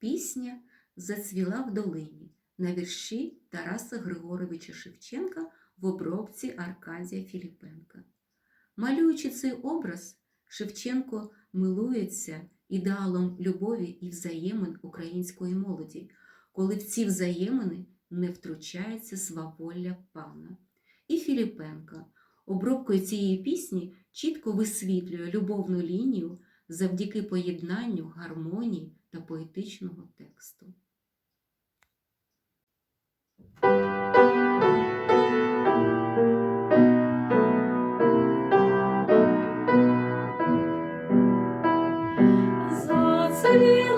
Пісня зацвіла в долині на вірші Тараса Григоровича Шевченка в обробці Аркадія Філіпенка. Малюючи цей образ, Шевченко милується ідеалом любові і взаємин української молоді, коли в ці взаємини не втручається сваволля пана. І Філіпенка обробкою цієї пісні чітко висвітлює любовну лінію завдяки поєднанню гармонії та поетичного тексту. Зацвіла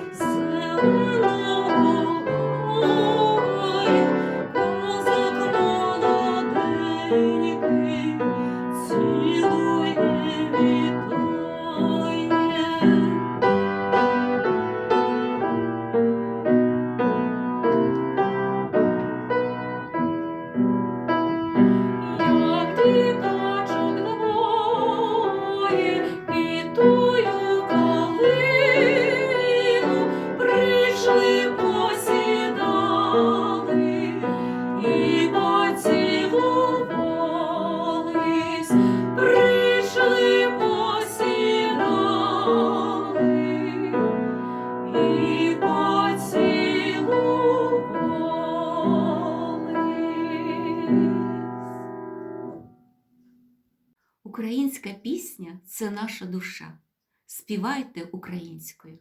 Українська пісня це наша душа. Співайте українською.